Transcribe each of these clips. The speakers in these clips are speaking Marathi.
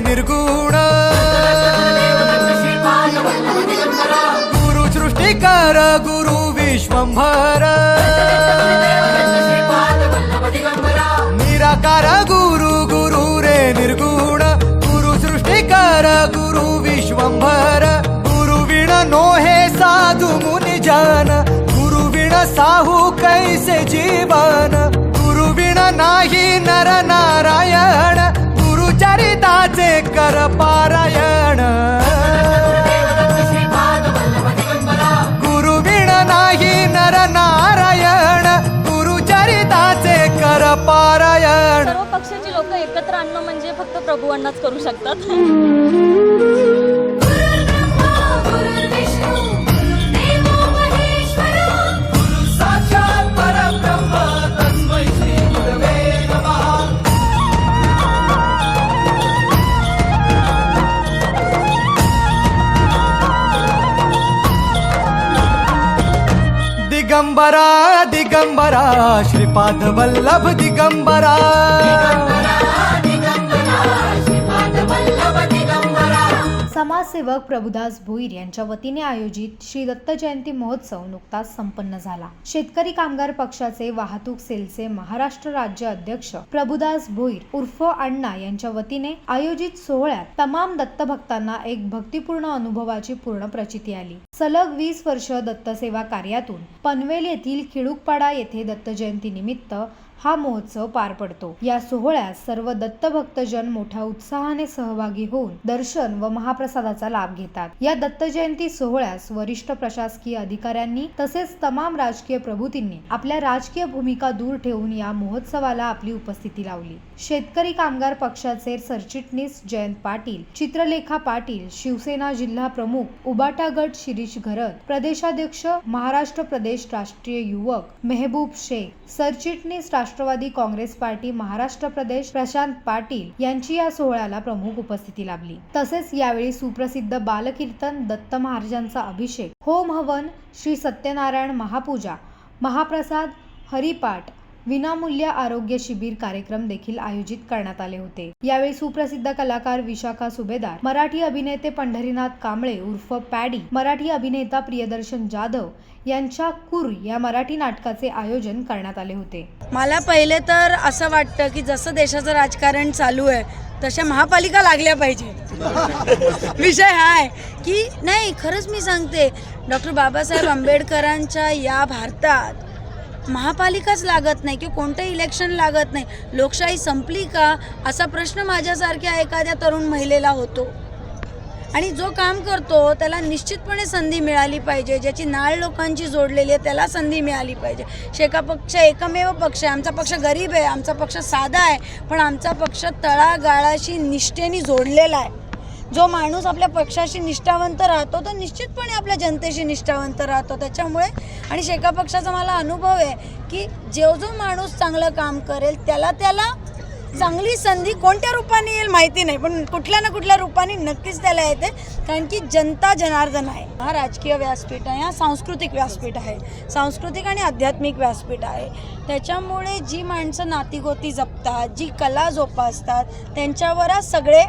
निर्गुण। गुरु सृष्टिकार गुरु विश्वंभर। निराकार गुरु गुरु रे निर्गुण। गुरु सृष्टिकार गुरु विश्वंभर। गुरु विण नो हे साधु मुनि जन। गुरु विण साहू कैसे जीवन। गुरु विण नाही नर नारायण। सुचरिताचे कर पारायण. गुरु विण नाही नर नारायण. गुरु चरिताचे कर पारायण. सर्व पक्षाची लोक एकत्र आणणं म्हणजे फक्त प्रभू अण्णाच करू शकतात. दिगंबरा श्रीपाद वल्लभ दिगंबरा. समाजसेवक प्रभुदास भोईर यांच्या वतीने आयोजित श्री दत्त जयंती महोत्सव नुकताच संपन्न झाला. शेतकरी कामगार पक्षाचे वाहतूक सेलचे महाराष्ट्र राज्य अध्यक्ष प्रभुदास भोईर उर्फ अण्णा यांच्या वतीने आयोजित सोहळ्यात तमाम दत्तभक्तांना एक भक्तिपूर्ण अनुभवाची पूर्ण प्रचिती आली. सलग वीस वर्ष दत्तसेवा कार्यातून पनवेल येथील खिडुकपाडा येथे दत्त जयंती निमित्त हा महोत्सव पार पडतो. या सोहळ्यात सर्व दत्तभक्तजन मोठ्या उत्साहाने सहभागी होऊन दर्शन व महाप्रसादाचा लाभ घेतात. या दत्त जयंती सोहळ्यास वरिष्ठ प्रशासकीय अधिकाऱ्यांनी तसेच तमाम राजकीय प्रभूतींनी आपल्या राजकीय भूमिका दूर ठेवून या महोत्सवाला आपली उपस्थिती लावली. शेतकरी कामगार पक्षाचे सरचिटणीस जयंत पाटील चित्रलेखा पाटील शिवसेना जिल्हा प्रमुख उबाटा गट शिरीष घरत प्रदेशाध्यक्ष महाराष्ट्र प्रदेश राष्ट्रीय युवक मेहबूब शेख सरचिटणीस राष्ट्र राष्ट्रवादी काँग्रेस पार्टी महाराष्ट्र प्रदेश प्रशांत पाटील यांची या सोहळ्याला प्रमुख उपस्थिती लाभली. तसेच यावेळी सुप्रसिद्ध बालकीर्तन दत्त महाराजांचा अभिषेक होम हवन श्री सत्यनारायण महापूजा महाप्रसाद हरिपाठ विनामूल्य आरोग्य शिबिर कार्यक्रम देखील आयोजित करण्यात आले होते. यावेळी सुप्रसिद्ध कलाकार विशाखा सुभेदार मराठी अभिनेते पंढरीनाथ कांबळे उर्फ पॅडी मराठी अभिनेता प्रियदर्शन जाधव यांच्या कुर या मराठी नाटकाचे आयोजन करण्यात आले होते. मला पहिले तर असं वाटतं की जसं देशाचं राजकारण चालू आहे तशा महापालिका लागल्या पाहिजे. विषय हा आहे की नाही खरंच मी सांगते डॉक्टर बाबासाहेब आंबेडकरांच्या या भारतात महापालिकाच लागत नाही किंवा कोणतं इलेक्शन लागत नाही. लोकशाही संपली का? असा प्रश्न माझ्यासारख्या एखाद्या तरुण महिलेला होतो. आणि जो काम करतो त्याला निश्चितपणे संधी मिळाली पाहिजे. ज्याची नाळ लोकांची जोडलेली आहे त्याला संधी मिळाली पाहिजे. शेका पक्ष एकमेव पक्ष आहे. आमचा पक्ष गरीब आहे आमचा पक्ष साधा आहे पण आमचा पक्ष तळागाळाशी निष्ठेने जोडलेला आहे. जो माणूस आपल्या पक्षाशी निष्ठावंत राहतो तो निश्चितपणे आपल्या जनतेशी निष्ठावंत राहतो. त्याच्यामुळे आणि शेका पक्षाचा मला अनुभव आहे की जो जो माणूस चांगलं काम करेल त्याला त्याला चांगली संधी कोणत्या रूपाने येईल माहिती नाही पण कुठल्या ना कुठल्या रूपाने नक्कीच त्याला येते कारण की जनता जनार्दन आहे. हा राजकीय व्यासपीठ आहे हा सांस्कृतिक व्यासपीठ आहे सांस्कृतिक आणि आध्यात्मिक व्यासपीठ आहे. त्याच्यामुळे जी माणसं नातीगोती जपतात जी कला जोपासतात त्यांच्यावर सगळे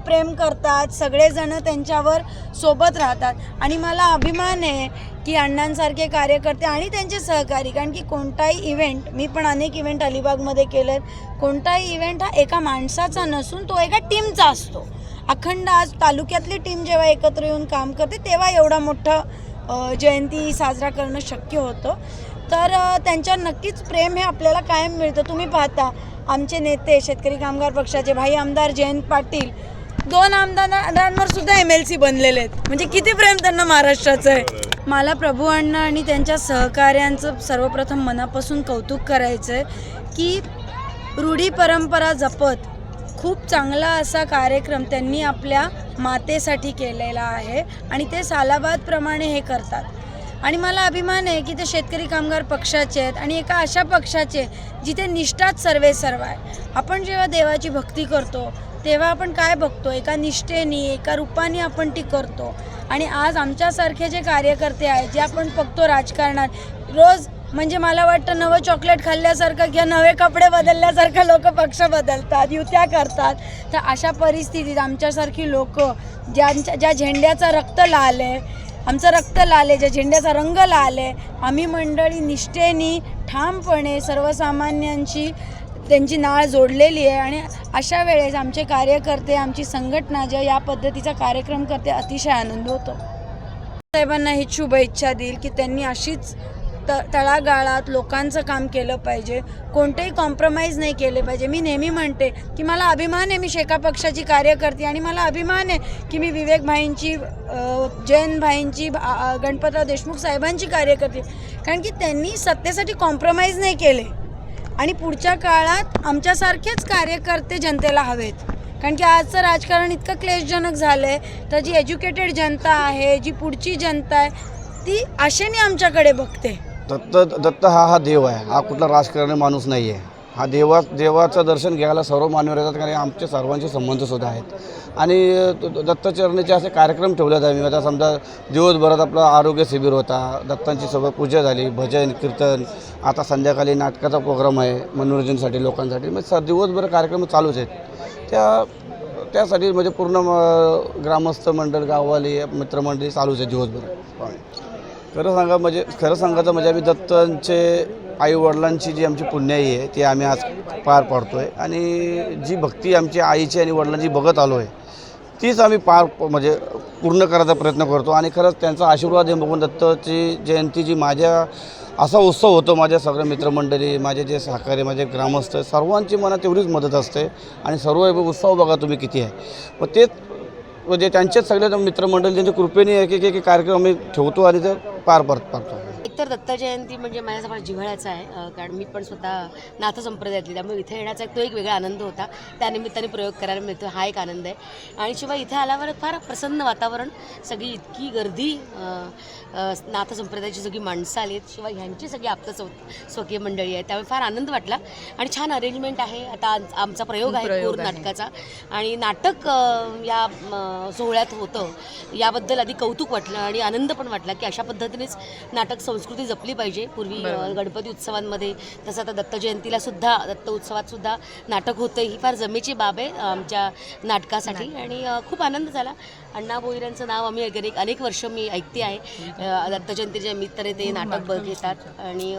प्रेम करतात सगळेजण त्यांच्यावर सोबत राहतात. आणि मला अभिमान आहे की अण्णांसारखे कार्यकर्ते आणि त्यांचे सहकारी कारण की कोणताही इव्हेंट मी पण अनेक इव्हेंट अलिबागमध्ये केले कोणताही इव्हेंट हा एका माणसाचा नसून तो एका टीमचा असतो. अखंड आज तालुक्यातली टीम जेव्हा एकत्र येऊन काम करते तेव्हा एवढा मोठं जयंती साजरा करणं शक्य होतं. तर त्यांच्या नक्कीच प्रेम हे आपल्याला कायम मिळतं. तुम्ही पाहता आमचे नेते शेतकरी कामगार पक्षाचे भाई आमदार जयंत पाटील दोन आमदारांवर सुद्धा एम एल सी बनलेले आहेत. म्हणजे किती प्रेम त्यांना महाराष्ट्राचं आहे. मला प्रभू अण्णा आणि त्यांच्या सहकाऱ्यांचं सर्वप्रथम मनापासून कौतुक करायचं आहे की रूढी परंपरा जपत खूप चांगला असा कार्यक्रम त्यांनी आपल्या मातेसाठी केलेला आहे आणि ते सालाबादप्रमाणे हे करतात. आणि मला अभिमान आहे की ते शेतकरी कामगार पक्षाचे आहेत आणि एका अशा पक्षाचे जिथे निष्ठाच सर्वे सर्व आहे. आपण जेव्हा देवाची भक्ती करतो तेव्हा आपण काय बघतो एका निष्ठेने एका रूपाने आपण ती करतो आणि आज आमच्यासारखे जे कार्यकर्ते आहेत जे आपण बघतो राजकारणात रोज म्हणजे मला वाटतं नवं चॉकलेट खाल्ल्यासारखं किंवा नवे कपडे बदलल्यासारखं लोक पक्ष बदलतात युत्या करतात. तर अशा परिस्थितीत आमच्यासारखी लोक ज्यांच्या ज्या झेंड्याचा रक्त लाल आहे आमचं रक्त लाल आहे ज्या झेंड्याचा रंग लाल आहे आम्ही मंडळी निष्ठेनी ठामपणे सर्वसामान्यांची त्यांची नाळ जोडलेली आहे आणि अशा वेळेस आमचे कार्यकर्ते आमची संघटना ज्या या पद्धतीचा कार्यक्रम करते अतिशय आनंद होतो. साहेबांना ही शुभेच्छा देईल की त्यांनी अशीच त तळागाळात लोकांचं काम केलं पाहिजे. कोणतेही कॉम्प्रोमाइज नाही केले पाहिजे. मी नेहमी म्हणते की मला अभिमान आहे मी शेका पक्षाची कार्यकर्ती आणि मला अभिमान आहे की मी विवेक भाईंची जैन भाईंची गणपतराव देशमुख साहेबांची कार्यकर्ती. कारण की त्यांनी सत्तेसाठी कॉम्प्रोमाइज नाही केले. आणि पुढच्या काळात आमच्यासारखेच कार्यकर्ते जनतेला हवेत. कारण की आजचं राजकारण इतकं क्लेशजनक झालं आहे तर जी एज्युकेटेड जनता आहे जी पुढची जनता आहे ती आशेने आमच्याकडे बघते. दत्त दत्त हा हा देव आहे. हा कुठला राजकारणी माणूस नाही आहे हा देवा देवाचं दर्शन घ्यायला सर्व मान्यवर येतात. कारण आमचे सर्वांचे संबंधसुद्धा आहेत. आणि द- दत्तचरणीचे असे कार्यक्रम ठेवले जातात मी आता समजा दिवसभरात आपला आरोग्य शिबिर होता दत्तांची सोबत पूजा झाली भजन कीर्तन आता संध्याकाळी नाटकाचा प्रोग्राम आहे मनोरंजनसाठी लोकांसाठी. म्हणजे स दिवसभर कार्यक्रम चालूच आहेत. त्या त्यासाठी म्हणजे पूर्ण म- ग्रामस्थ मंडळ गाववाले मित्रमंडळी चालूच आहे दिवसभर. खरं सांगा म्हणजे खरं सांगायचं म्हणजे आम्ही दत्तांचे आई वडिलांची जी आमची पुण्याई आहे ती आम्ही आज पार पाडतो आहे आणि जी भक्ती आमची आईची आणि वडिलांची बघत आलो आहे तीच आम्ही पार म्हणजे पूर्ण करायचा प्रयत्न करतो. आणि खरंच त्यांचा आशीर्वाद हे बघून दत्तची जयंती जी माझ्या असा उत्सव होतो माझ्या सगळ्या मित्रमंडळी माझे जे सहकारी माझे ग्रामस्थ सर्वांची मला तेवढीच मदत असते. आणि सर्व उत्सव बघा तुम्ही किती आहे. मग तेच म्हणजे त्यांचेच सगळे मित्रमंडळी त्यांच्या कृपेने एक एक कार्यक्रम आम्ही ठेवतो आणि ते पार पार पाडतो एकतर दत्त जयंती म्हणजे माझ्यासाठी जिव्हाळ्याचा आहे कारण मी पण स्वतः नाथ संप्रदायातली त्यामुळे इथे येण्याचा एक तो एक वेगळा आनंद होता. त्यानिमित्ताने प्रयोग करायला मिळतो हा एक आनंद आहे. आणि शिवाय इथे आल्यावर फार प्रसन्न वातावरण सगळी इतकी गर्दी नाथ संप्रदायाची सगळी माणसं आली आहेत. शिवाय ह्यांची सगळी आप्त स्व स्वकीय मंडळी आहे त्यामुळे फार आनंद वाटला. आणि छान अरेंजमेंट आहे. आता आमचा प्रयोग आहे पूर नाटकाचा. आणि नाटक या सोहळ्यात होतं. याबद्दल आधी कौतुक वाटलं आणि आनंद पण वाटला की अशा पद्धतीनेच नाटक संस्कृती जपली पाहिजे. पूर्वी गणपती उत्सवांमध्ये तसं आता दत्त जयंतीला सुद्धा दत्त उत्सवात सुद्धा नाटक होतं ही फार जमेची बाब आहे आमच्या नाटकासाठी. आणि खूप आनंद झाला. अण्णा भोईरांचं नाव आम्ही अनेक अनेक वर्ष मी ऐकते आहे. अं, दत्त जयंतीच्या निमित्ताने ते नाटक बघ घेतात आणि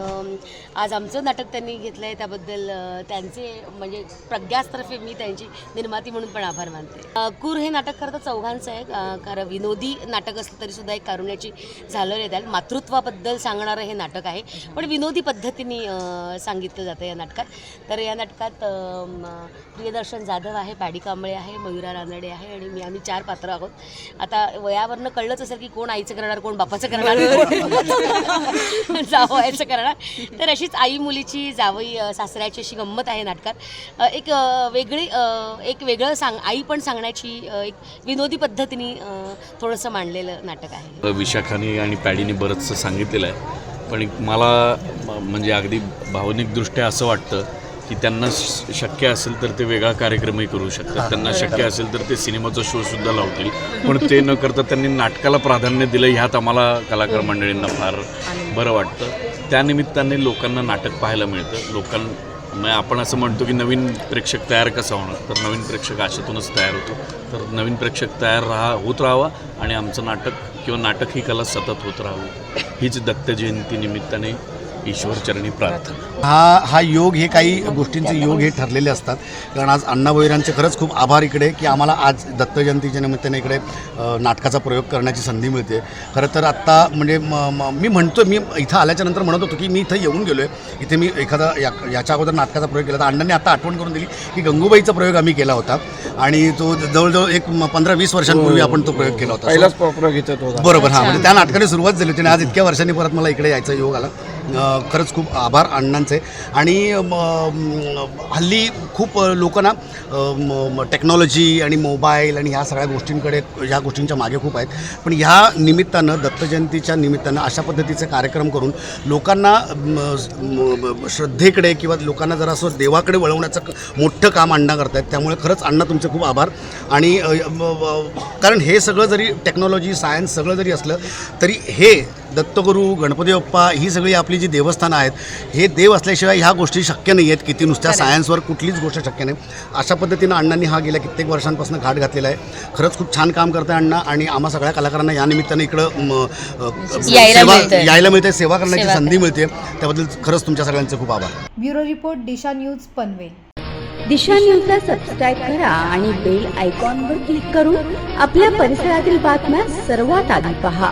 आज आमचं नाटक त्यांनी घेतलं आहे त्याबद्दल त्यांचे म्हणजे प्रज्ञास्तर्फे मी त्यांची निर्माती म्हणून पण आभार मानते. कूर हे नाटक खरं तर चौघांचं आहे. कारण विनोदी नाटक असलं तरी सुद्धा एक कारुण्याची झालं आहे त्याला मातृत्वाबद्दल सांगणारं हे नाटक आहे. पण विनोदी पद्धतीने सांगितलं जातं या नाटकात. तर या नाटकात प्रियदर्शन जाधव आहे पॅडी कांबळे आहे मयुरा रानडे आहे आणि मी आम्ही चार पात्र आहोत. आता वयावरनं कळलंच असेल की कोण आईचं करणार कोण बापाचं करणार. जावयाचं करणार. तर अशीच आई मुलीची जावई सासऱ्याची अशी गंमत आहे नाटकात. एक वेगळी एक वेगळं सांग आई पण सांगण्याची एक विनोदी पद्धतीने थोडंसं मांडलेलं नाटक आहे. विशाखाने आणि पॅडीने बरंचसं सांगितलेलं आहे. पण मला म्हणजे अगदी भावनिकदृष्ट्या असं वाटतं की त्यांना श- शक्य असेल तर ते वेगळा कार्यक्रमही करू शकतात. त्यांना शक्य असेल तर ते सिनेमाचा शोसुद्धा लावतील. पण ते न करता त्यांनी नाटकाला प्राधान्य दिलं ह्यात आम्हाला कलाकार मंडळींना फार बरं वाटतं. त्यानिमित्ताने लोकांना नाटक पाहायला मिळतं. लोकां मग आपण असं म्हणतो की नवीन प्रेक्षक तयार कसा होणार? तर नवीन प्रेक्षक आशातूनच तयार होतो. तर नवीन प्रेक्षक तयार राहा होत राहावा आणि आमचं नाटक किंवा नाटक ही कला सतत होत राहावी हीच दत्तजयंती निमित्ताने ईश्वरचरणी प्रार्थना. हा हा योग हे काही गोष्टींचे योग हे ठरलेले असतात. कारण आज अण्णा भोईरांचे खरंच खूप आभार इकडे की आम्हाला आज दत्त जयंतीच्या निमित्ताने इकडे नाटकाचा प्रयोग करण्याची संधी मिळते. खरं तर आत्ता म्हणजे म- म्हणतो मी इथं आल्याच्यानंतर म्हणत होतो की मी इथं येऊन गेलो आहे इथे मी एखादा या याच्या अगोदर नाटकाचा प्रयोग केला तर अण्णांनी आता आठवण करून दिली की गंगूबाईचा प्रयोग आम्ही केला होता. आणि तो जवळजवळ एक पंधरा वीस वर्षांपूर्वी आपण तो प्रयोग केला होता. बरोबर हां म्हणजे त्या नाटकाने सुरुवात झाली होती आणि आज इतक्या वर्षांनी परत मला इकडे यायचा योग आला. खरंच खूप आभार अण्णांचे. आणि हल्ली खूप लोक ना टेक्नॉलॉजी आणि मोबाईल आणि ह्या सगळ्या गोष्टींकडे ह्या गोष्टींच्या मागे खूप आहेत. पण ह्या निमित्तानं दत्तजयंतीच्या निमित्तानं अशा पद्धतीचे कार्यक्रम करून लोकांना श्रद्धेकडे किंवा लोकांना जरा असं देवाकडे वळवण्याचं मोठं काम अण्णा आहेत त्यामुळे खरंच अण्णा तुमचे खूप आभार. आणि कारण हे सगळं जरी टेक्नॉलॉजी सायन्स सगळं जरी असलं तरी हे दत्तगुरू गणपती बाप्पा ही सगळी आपली जी देवस्थानं आहेत हे देव असल्याशिवाय ह्या गोष्टी शक्य नाही आहेत. किती नुसत्या सायन्सवर कुठलीच गोष्ट शक्य नाही. अशा पद्धतीनं अण्णांनी हा गेल्या कित्येक वर्षांपासून घाट घातलेला आहे. खरंच खूप छान काम करताय अण्णा आणि आम्हा सगळ्या कलाकारांना या निमित्तानं इकडं सेवा. यायला मिळते सेवा करण्याची संधी मिळते. त्याबद्दल खरंच तुमच्या सगळ्यांचे खूप आभार. Bureau report Disha news Panvel. Disha न्यूजला सबस्क्राईब करा आणि बेल आयकॉनवर क्लिक करून आपल्या परिसरातील बातम्या सर्वात आधी पहा.